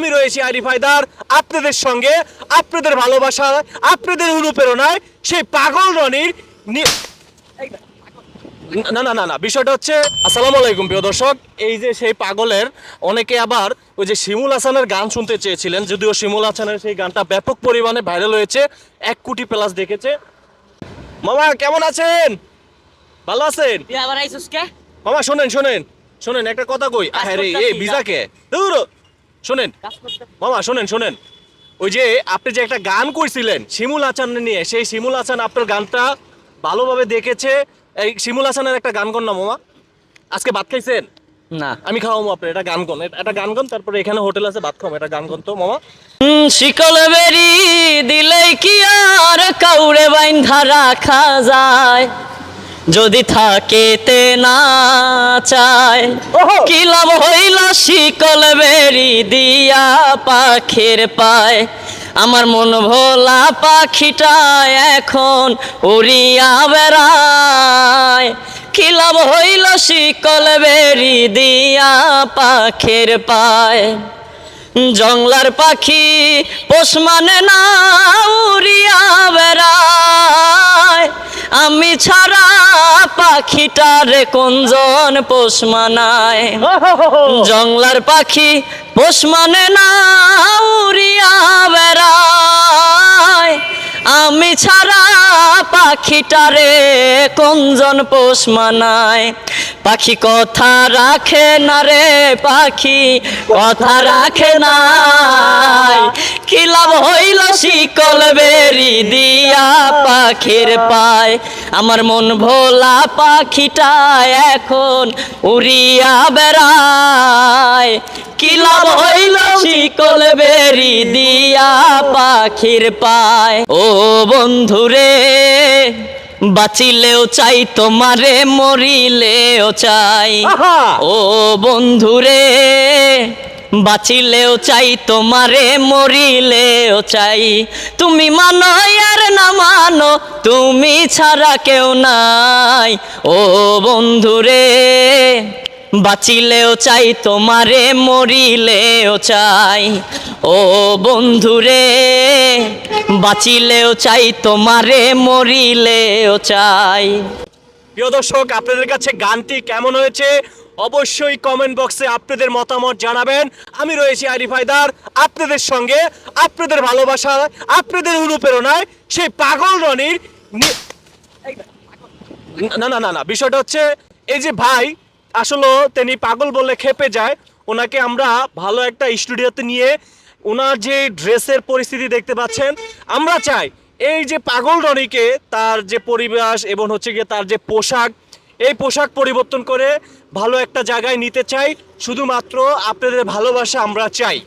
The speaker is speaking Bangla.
আমি রয়েছি আরিফ হায়দার। আপনাদের সঙ্গে আপনাদের ভালোবাসা আপনাদের অনুপ্রেরণায় সেই পাগল রনির না না না না বিষয়টা হচ্ছে আসসালামু আলাইকুম প্রিয় দর্শক। এই যে সেই পাগলের অনেকে আবার ওই যে শিমুল হাসানের গান শুনতে চেয়েছিলেন যদিও শিমুল হাসানের সেই গানটা ব্যাপক পরিমাণে ভাইরাল হয়েছে এক কোটি প্লাস দেখেছে। মামা কেমন আছেন? ভালো আছেন? মামা শোনেন শোনেন শোনেন একটা কথা কই। আরে এই যা। বিজাকে দূর শোনেন। মামা শোনেন শোনেন। ওই যে আপনি যে একটা গান করছিলেন শিমুল হাসান নিয়ে সেই শিমুল হাসান আপনার গানটা ভালোভাবে দেখেছে। এই শিমুল হাসানের একটা গান কর না মামা। আজকে ভাত খাইছেন? না। আমি খাওয়াবো আপনি এটা গান কন এটা গান কন তারপরে এখানে হোটেল আছে ভাত খাওয়াবো এটা গান কন তো মামা। শিকল বেরি দিলেই কি আর কাউরে বাইন্ধা রাখা যায়? যদি থাকে তে না চায়। কি লাভ হইল শিকল বেরি দিয়া পাখির পায়। আমার মন ভোলা পাখিটা এখন উড়িয়া বেড়ায়। লাভ হইল শিকল বেরি দিয়া পাখির পায়। জংলার পাখি পোষ মানে না উড়িয়া পাখিটারে কোনজন পোষ মানায়? জংলার পাখি পোষ মানে না উড়িয়া বেড়ায়। আমি ছাড়া পাখিটারে কোনজন পোষ মানায়? পাখি কথা রাখে না রে পাখি কথা রাখে নাই। লাভ হইল শিকল বেরি দিয়া পাখির পায়। আমার মন ভোলা পাখিটা এখন উড়িয়া বেড়ায়। কি লাভ হইল শিকল বেরি দিয়া পাখির পায়? ও বন্ধুরে বাঁচিলেও চাই তোমারে মরিলেও চাই! ও বন্ধুরে বাঁচিলেও চাই, তোমারে মরিলেও চাই। তুমি মানো আর না মানো, তুমি ছাড়া কেউ নাই। ও বন্ধুরে, বাঁচিলেও চাই, তোমারে মরিলেও চাই। ও বন্ধুরে, বাঁচিলেও চাই, তোমারে মরিলেও চাই। প্রিয় দর্শক, আপনাদের কাছে গানটি কেমন হয়েছে? অবশ্যই কমেন্ট বক্সে আপনাদের মতামত জানাবেন। আমি রয়েছি আরিফ হায়দার। আপনাদের সঙ্গে, আপনাদের ভালোবাসা আপনাদের অনুপ্রেরণায় সেই পাগল রনির নি- না না না, বিষয়টা হচ্ছে এই যে ভাই, আসলে তিনি পাগল বলে খেপে যায়। ওনাকে আমরা ভালো একটা স্টুডিওতে নিয়ে ওনার যে ড্রেসের পরিস্থিতি দেখতে পাচ্ছেন। আমরা চাই এই যে পাগল রনিকে, তার যে পরিবেশ এবং হচ্ছে গিয়ে তার যে পোশাক, এই পোশাক পরিবর্তন করে ভালো একটা জায়গায় নিতে চাই। শুধুমাত্র আপনাদের ভালোবাসা আমরা চাই।